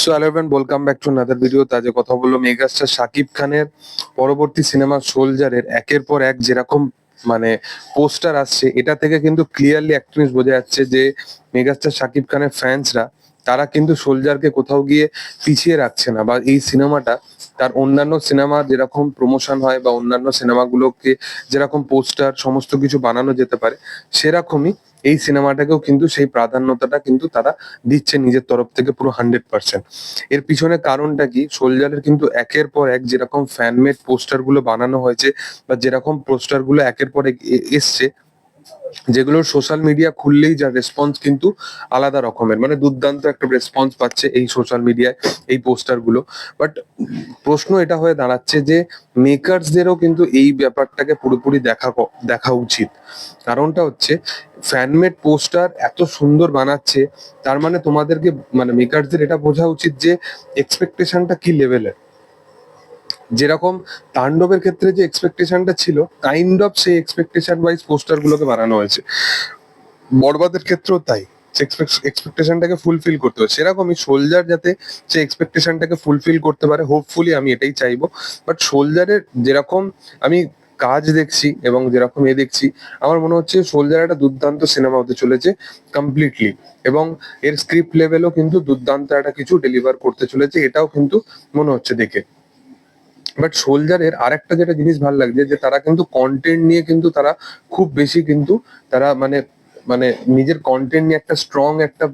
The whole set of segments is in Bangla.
So hello everyone welcome back to another video আজকে কথা বলল মেগাস্টার শাকিব খানের পরবর্তী সিনেমা সোলজারের একের পর এক যেরকম মানে পোস্টার আসছে, এটা থেকে কিন্তু ক্লিয়ারলি একটা জিনিস বোঝা যাচ্ছে যে মেগাস্টার শাকিব খানের ফ্যান্সরা তারা কিন্তু সোলজারকে কোথাও গিয়ে পিছিয়ে রাখছে না বা এই সিনেমাটা তার অন্যান্য সিনেমা যেরকম প্রমোশন হয় বা অন্যান্য সিনেমাগুলোকে যেরকম পোস্টার সমস্ত কিছু বানানো যেতে পারে, সেরকমই এই সিনেমাটাকেও কিন্তু সেই প্রাধান্যতাটা কিন্তু তারা দিচ্ছে নিজের তরফ থেকে পুরো হান্ড্রেড পার্সেন্ট। এর পিছনে কারণটা কি? সোলজারের কিন্তু একের পর এক যেরকম ফ্যানমেড পোস্টারগুলো বানানো হয়েছে বা যেরকম পোস্টারগুলো একের পর এক এসছে যেগুলোর সোশ্যাল মিডিয়া খুললেই যা রেসপন্স কিন্তু আলাদা রকমের। মানে দুর্দান্ত একটা রেসপন্স পাচ্ছে এই সোশ্যাল মিডিয়ায় এই পোস্টারগুলো। বাট প্রশ্ন এটা হয়ে দাঁড়াচ্ছে যে মেকার্সদেরও কিন্তু এই ব্যাপারটাকে পুরোপুরি দেখা দেখা উচিত। কারণটা হচ্ছে ফ্যানমেড পোস্টার এত সুন্দর বানাচ্ছে, তার মানে তোমাদেরকে মানে মেকার্সদের এটা বোঝা উচিত যে এক্সপেকটেশনটা কি লেভেলের যেরকম তাণ্ডবের ক্ষেত্রে যে এক্সপেকটেশনটা ছিল কাইন্ড অফ সেই এক্সপেকটেশন ওয়াইজ পোস্টার গুলোকে বানানো হয়েছে। বরবাদের ক্ষেত্রেও তাই। এক্সপেকটেশনটাকে ফুলফিল করতে হবে। সেরকমই সোলজার যাতে সে এক্সপেকটেশনটাকে ফুলফিল করতে পারে হোপফুলি আমি এটাই চাইব। বাট সোলজারের যেরকম আমি কাজ দেখছি এবং যেরকম এ দেখছি, আমার মনে হচ্ছে সোলজার একটা দুর্দান্ত সিনেমা হতে চলেছে কমপ্লিটলি এবং এর স্ক্রিপ্ট লেভেলও কিন্তু দুর্দান্ত একটা কিছু ডেলিভার করতে চলেছে, এটাও কিন্তু মনে হচ্ছে দেখে। বাট সোলজারের আরেকটা যেটা জিনিস ভালো লাগছে যে তারা কিন্তু কন্টেন্ট নিয়ে কিন্তু তারা খুব বেশি কিন্তু তারা মানে মানে নিজের কন্টেন্ট নিয়ে একটা স্ট্রং একটা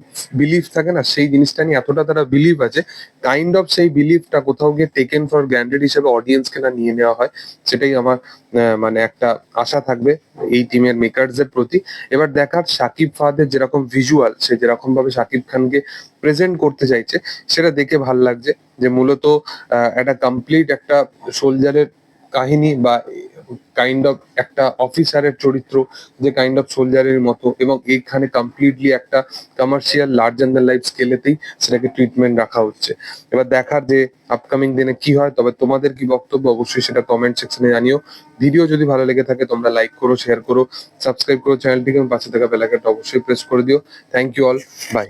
বিলিফ থাকে না, সেই জিনিসটা নিয়ে এতটা তারা বিলিভ আছে কাইন্ড অফ সেই বিলিফটা কোথাও গিয়ে টেকেন ফর গ্র্যান্ডেড হিসেবে অডিয়েন্সকে না নিয়ে নেওয়া হয়, সেটাই আমার মানে একটা আশা থাকবে এই টিমের মেকারসদের প্রতি। এবার দেখার সাকিব ফাহাদের যেরকম ভিজুয়াল সে যেরকম ভাবে সাকিব খানকে প্রেজেন্ট করতে চাইছে, সেটা দেখে ভালো লাগছে যে মূলত একটা কমপ্লিট একটা সোলজারের কাহিনী বা কাইন্ড অফ একটা অফিসারের চরিত্র, যে কাইন্ড অফ সোলজারের মতো এবং এইখানে কমপ্লিটলি একটা কমার্শিয়াল লার্জ দ্যান লাইফ স্কেলেতেই সেটাকে ট্রিটমেন্ট রাখা হচ্ছে। এবার দেখার যে আপকামিং দিনে কি হয়, তবে তোমাদের কি বক্তব্য অবশ্যই সেটা কমেন্ট সেকশনে জানিও। ভিডিও যদি ভালো লেগে থাকে, তোমরা লাইক করো শেয়ার করো সাবস্ক্রাইব করো চ্যানেলটিকে পাশে থাকা বেলাকাটা অবশ্যই প্রেস করে দিও। Thank you all by